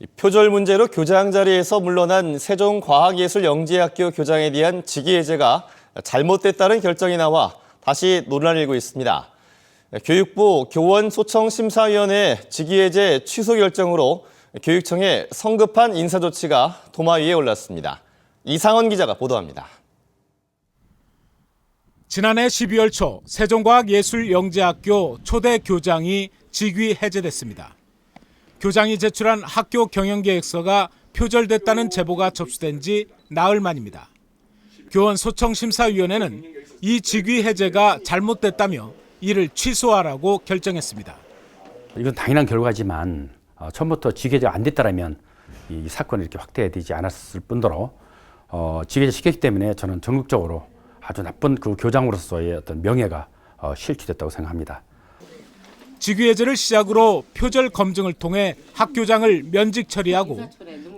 이 표절 문제로 교장 자리에서 물러난 세종과학예술영재학교 교장에 대한 직위해제가 잘못됐다는 결정이 나와 다시 논란을 일고 있습니다. 교육부 교원소청심사위원회 직위해제 취소 결정으로 교육청의 성급한 인사조치가 도마 위에 올랐습니다. 이상원 기자가 보도합니다. 지난해 12월 초 세종과학예술영재학교 초대 교장이 직위 해제됐습니다. 교장이 제출한 학교 경영계획서가 표절됐다는 제보가 접수된 지 나흘 만입니다. 교원 소청심사위원회는 이 직위 해제가 잘못됐다며 이를 취소하라고 결정했습니다. 이건 당연한 결과지만 어, 처음부터 지게가 안 됐다라면 이 사건이 이렇게 확대되지 않았을 뿐더러 어, 지게자 시켰기 때문에 저는 전국적으로 아주 나쁜 그 교장으로서의 어떤 명예가 어, 실추됐다고 생각합니다. 직위 해제를 시작으로 표절 검증을 통해 학교장을 면직 처리하고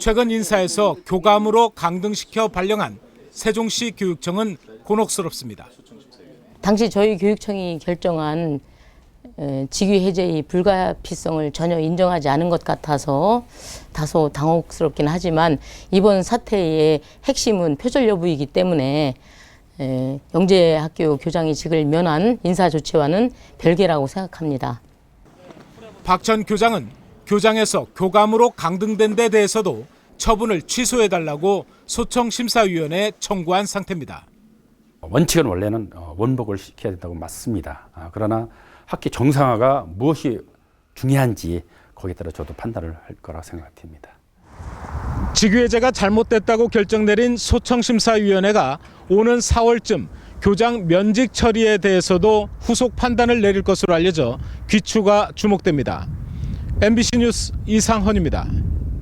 최근 인사에서 교감으로 강등시켜 발령한 세종시 교육청은 곤혹스럽습니다. 당시 저희 교육청이 결정한 에, 직위 해제의 불가피성을 전혀 인정하지 않은 것 같아서 다소 당혹스럽긴 하지만 이번 사태의 핵심은 표절 여부이기 때문에 에, 영재학교 교장이 직을 면한 인사 조치와는 별개라고 생각합니다. 박 전 교장은 교장에서 교감으로 강등된 데 대해서도 처분을 취소해달라고 소청심사위원회에 청구한 상태입니다. 원칙은 원래는 어, 원복을 시켜야 된다고 맞습니다. 아, 그러나 학기 정상화가 무엇이 중요한지 거기에 따라 저도 판단을 할 거라 생각됩니다. 직위해제가 잘못됐다고 결정 내린 소청심사위원회가 오는 4월쯤 교장 면직 처리에 대해서도 후속 판단을 내릴 것으로 알려져 귀추가 주목됩니다. MBC 뉴스 이상헌입니다.